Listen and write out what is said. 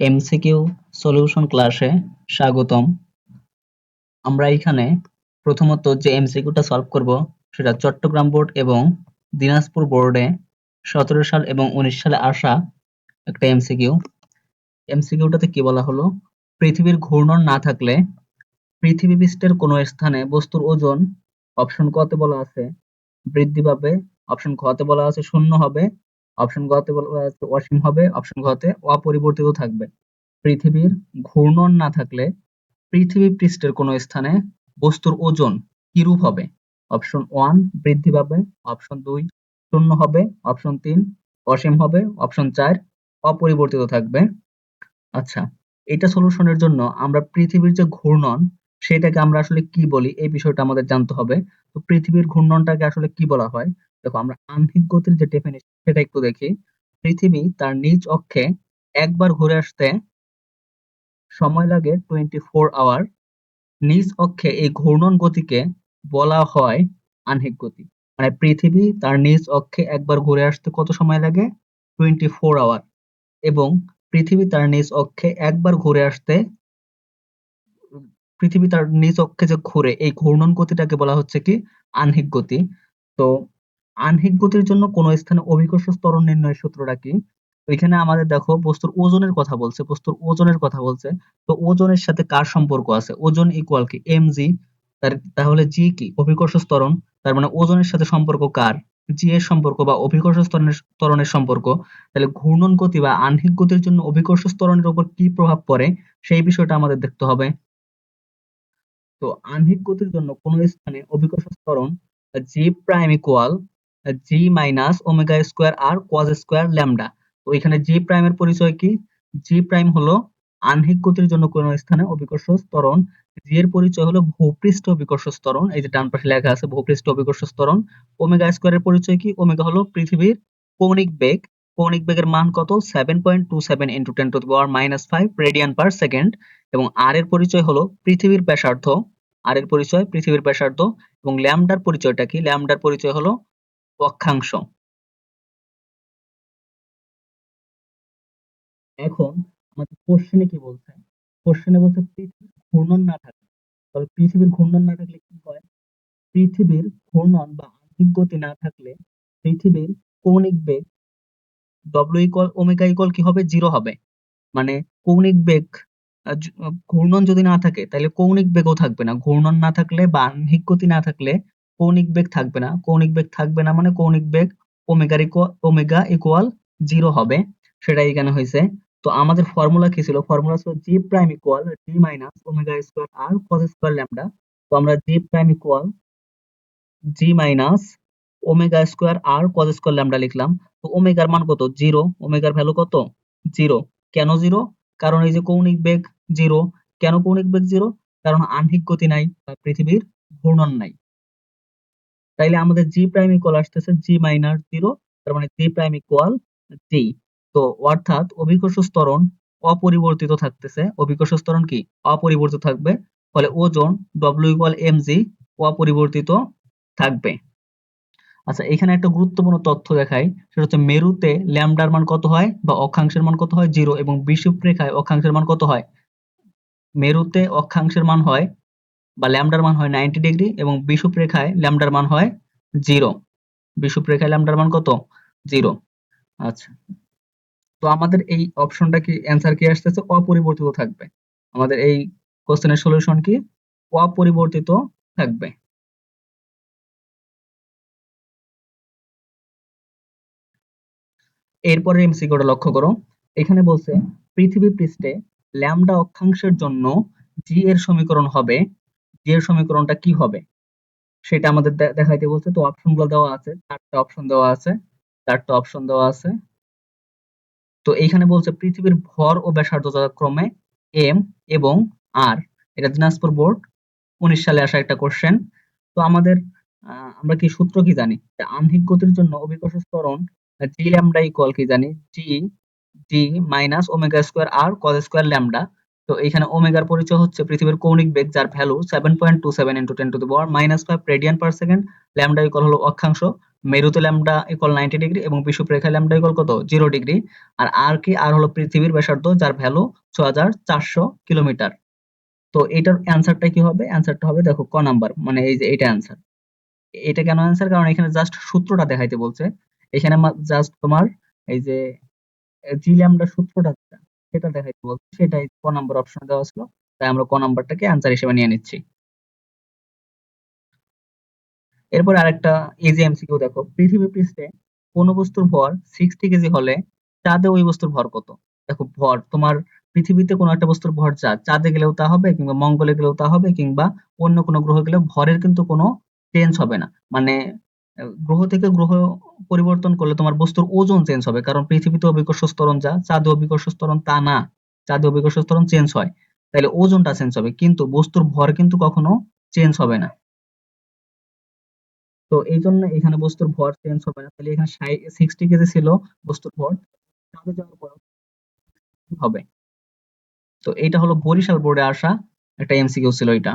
MCQ solution ক্লাসে স্বাগতম। আমরা এখানে প্রথমত যে এমসিকিউটা সলভ করব, সেটা চট্টগ্রাম বোর্ড এবং দিনাজপুর বোর্ডে সতেরো সাল এবং উনিশ সালে আসা একটা এমসিকিউ। এমসিকিউটাতে কি বলা হলো? পৃথিবীর ঘূর্ণন না থাকলে পৃথিবী পৃষ্ঠের কোনো স্থানে বস্তুর ওজন অপশন কতে বলা আছে, বৃদ্ধি পাবে, অপশন খতে বলা আছে শূন্য হবে অপশন গতে অসীম হবে। অপশন ঘতে অপরিবর্তিত থাকবে। পৃথিবীর ঘূর্ণন না থাকলে পৃথিবী পৃষ্ঠের কোনো স্থানে বস্তুর ওজন কিরূপ হবে? অপশন ওয়ান বৃদ্ধি পাবে। অপশন দুই, শূন্য হবে। অপশন তিন, অসীম হবে। অপশন চার, অপরিবর্তিত থাকবে। আচ্ছা এটা সলিউশনের জন্য আমরা পৃথিবীর যে ঘূর্ণন, সেটাকে আমরা আসলে কি বলি? এই বিষয়টা আমাদের জানতে হবে। তো পৃথিবীর ঘূর্ণনটাকে আসলে কি বলা হয়? দেখো, আমরা আহ্নিক গতির যে ডেফিনেশন সেটা একটু দেখি। পৃথিবী তার নিজ অক্ষে একবার ঘুরে আসতে সময় লাগে টোয়েন্টি ফোর আওয়ার নিজ অক্ষে এই ঘূর্ণন গতিকে বলা হয় আহ্নিক গতি। মানে পৃথিবী তার নিজ অক্ষে একবার ঘুরে আসতে কত সময় লাগে? টোয়েন্টি ফোর আওয়ার এবং পৃথিবী তার নিজ অক্ষে একবার ঘুরে আসতে, পৃথিবী তার নিজ অক্ষে যে ঘুরে, এই ঘূর্ণন গতিটাকে বলা হচ্ছে কি? আহ্নিক গতি। তো আহ্নিক গতির জন্য কোন স্থানে অভিকর্ষ ত্বরণ নির্ণয়ের সূত্রটা কি? এখানে আমাদের দেখো বস্তুর ওজনের কথা বলছে, বস্তুর ওজনের কথা বলছে। তো ওজনের সাথে কার সম্পর্ক আছে? ওজন ইকুয়াল কি? এম জি তাহলে জি কি? অভিকর্ষ ত্বরণ। তার মানে ওজনের সাথে সম্পর্ক কার? জি এর সম্পর্ক বা অভিকর্ষ ত্বরণের সম্পর্ক। তাহলে ঘূর্ণন গতি বা আহ্নিক গতির জন্য অভিকর্ষ ত্বরণের উপর কি প্রভাব পড়ে? সেই বিষয়টা আমাদের দেখতে হবে। তো আহ্নিক গতির জন্য কোন স্থানে অভিকর্ষ ত্বরণ G prime equal G minus omega square R cos square lambda তো এখানে জি প্রাইমের পরিচয় কি? জি প্রাইম হলো আহ্নিক গতির জন্য কোন স্থানে অভিকর্ষ ত্বরণ। জি এর পরিচয় হলো ভূপৃষ্ঠ অভিকর্ষ ত্বরণ। এই যে ডান পাশে লেখা আছে ভূপৃষ্ঠ অভিকর্ষ ত্বরণ। ওমেগা স্কোয়ারের পরিচয় কি? ওমেগা হলো পৃথিবীর কৌণিক বেগ। কৌণিক বেগের মান কত? Seven point two seven into ten to power minus five radian per second এবং আর এর পরিচয় হলো পৃথিবীর ব্যাসার্ধ। আর এর পরিচয় পৃথিবীর ব্যাসার্ধ। এবং ল্যামডার পরিচয়টা কি? ল্যামডার পরিচয় হলো অক্ষাংশ এখন আমাদের কোশ্চেনে কি বলছে? কোশ্চেনে বলছে পৃথিবীর ঘূর্ণন না থাকে তাহলে পৃথিবীর ঘূর্ণন না থাকলে কি হয়? পৃথিবীর ঘূর্ণন বা আংশিক গতি না থাকলে পৃথিবীর কৌণিক বেগ ডব্লিউ ইকুয়াল ওমেগা ইকুয়াল কি হবে? জিরো হবে। মানে কৌণিক বেগ ঘূর্ণন যদি না থাকে, তাহলে কৌণিক বেগও থাকবে না। ঘূর্ণন না থাকলে বা আহ্নিক গতি না থাকলে কৌণিক বেগ থাকবে না। কৌণিক বেগ থাকবে না মানে কৌণিক বেগ ওমেগার ওমেগা ইকুয়াল জিরো হবে। সেটাই এখানে হয়েছে। তো আমাদের ফর্মুলা কি ছিল? ফর্মুলা ছিল G prime equal G minus omega square R cos square lambda তো আমরা G prime equal G minus omega square R cos square lambda লিখলাম। তো ওমেগার মান কত? জিরো ওমেগার ভ্যালু কত? জিরো কেন জিরো কারণ এই যে কৌণিক বেগ জিরো কেন কৌণিক বেগ জিরো কারণ আহ্নিক গতি নাই বা পৃথিবীর ঘূর্ণন নাই। তাইলে আমাদের জি প্রাইম ইকুয়াল আসতেছে জি মাইনাস জিরো তার মানে জি প্রাইম ইকুয়াল জি তো অর্থাৎ অভিকর্ষ স্তরণ অপরিবর্তিত থাকতেছে। অভিকর্ষ স্তরণ কি? অপরিবর্তিত থাকবে। ফলে ওজন ডব্লিউ ইকুয়াল এম জি অপরিবর্তিত থাকবে। আচ্ছা এখানে একটা গুরুত্বপূর্ণ তথ্য দেখাই। সেটা হচ্ছে মেরুতে ল্যামডার মান কত হয় বা অক্ষাংশের মান কত হয়? জিরো এবং বিষুবরেখায় অক্ষাংশের মান কত হয়? মেরুতে অক্ষাংশের মান হয় বা ল্যামডার মান হয় নাইনটি ডিগ্রি এবং বিষুবরেখায় ল্যামডার মান হয় জিরো। বিষুবরেখায় ল্যামডার মান কত? জিরো। আচ্ছা। তো আমাদের এই অপশনটা কি, অ্যান্সার কি আসতেছে? অপরিবর্তিত থাকবে। আমাদের এই কোশ্চেনের সলিউশন কি? অপরিবর্তিত থাকবে। এরপরে এমসিকিউটা লক্ষ্য করো। এখানে বলছে, পৃথিবী পৃষ্ঠে ল্যামডা অক্ষাংশের জন্য জি এর সমীকরণ হবে এর সমীকরণটা কি হবে, সেটা আমাদের দেখাইতে বলছে। তো অপশনগুলো দেওয়া আছে, চারটা অপশন দেওয়া আছে, চারটা অপশন দেওয়া আছে। তো এইখানে বলছে, পৃথিবীর ভর ও ব্যাসার্ধ যথাক্রমে এম এবং আর এটা দিনাজপুর বোর্ড, উনিশ সালে আসা একটা কোশ্চেন তো আমাদের আমরা কি সূত্র কি জানি? আহ্নিক গতির জন্য অভিকর্ষ ত্বরণ জি ল্যামডা ইকুয়াল কি জানি? G G minus omega square R cos square lambda. তো এখানে ওমেগার পরিচয় হচ্ছে পৃথিবীর কৌণিক বেগ যার value seven point two seven into ten to the power minus five radian per second lambda equal হলো অক্ষাংশ, মেরুতে ল্যামডা ইকুয়াল নাইনটি ডিগ্রি এবং বিষুবরেখায় ল্যামডা ইকুয়াল কত? জিরো ডিগ্রি আর আর কি আর হলো পৃথিবীর ব্যাসার্ধ যার ভ্যালু ছ হাজার চারশো কিলোমিটার। তো এটার অ্যান্সারটা কি হবে? অ্যান্সারটা হবে দেখো ক নাম্বার মানে এই যে এটা অ্যান্সার এটা কেন অ্যান্সার কারণ এখানে জাস্ট সূত্রটা দেখাইতে বলছে। এখানে জাস্ট তোমার এই যে জি ল্যামডা সূত্রটা সেটা দেখাইতে বলছে, সেটাই ক নাম্বার অপশনে দেওয়া ছিল, তাই আমরা ক নাম্বারটাকে অ্যান্সার হিসেবে নিয়ে নিচ্ছি। এরপর আরেকটা ইজি এমসিকিউ দেখো, পৃথিবী পৃষ্ঠে কোন বস্তুর ভর সিক্সটি কেজি হলে চাঁদে ওই বস্তুর ভর কত? দেখো, ভর, তোমার পৃথিবীতে কোনো একটা বস্তুর ভর যা, চাঁদে গেলেও তা হবে কিংবা মঙ্গলে গেলেও তা হবে কিংবা অন্য কোনো গ্রহে গেলেও ভরের কিন্তু কোনো চেঞ্জ হবে না। মানে গ্রহ থেকে গ্রহ পরিবর্তন করলে তোমার বস্তুর ওজন চেঞ্জ হবে। কারণ পৃথিবীতে অভিকর্ষ স্তরণ যা, চাঁদে অভিকর্ষ স্তরণ তা না। চাঁদে অভিকর্ষ স্তরণ চেঞ্জ হয়। তাহলে ওজনটা চেঞ্জ হবে। কিন্তু বস্তুর ভর কিন্তু কখনো চেঞ্জ হবে না। তো এই জন্য এখানে বস্তুর ভর চেঞ্জ হবে না। তাহলে এখানে সিক্সটি কেজি ছিল বস্তুর ভর। চাঁদে যাওয়ার পর হবে। তো এটা হলো বরিশাল বোর্ডে আসা একটা এমসিকিউ ছিল এটা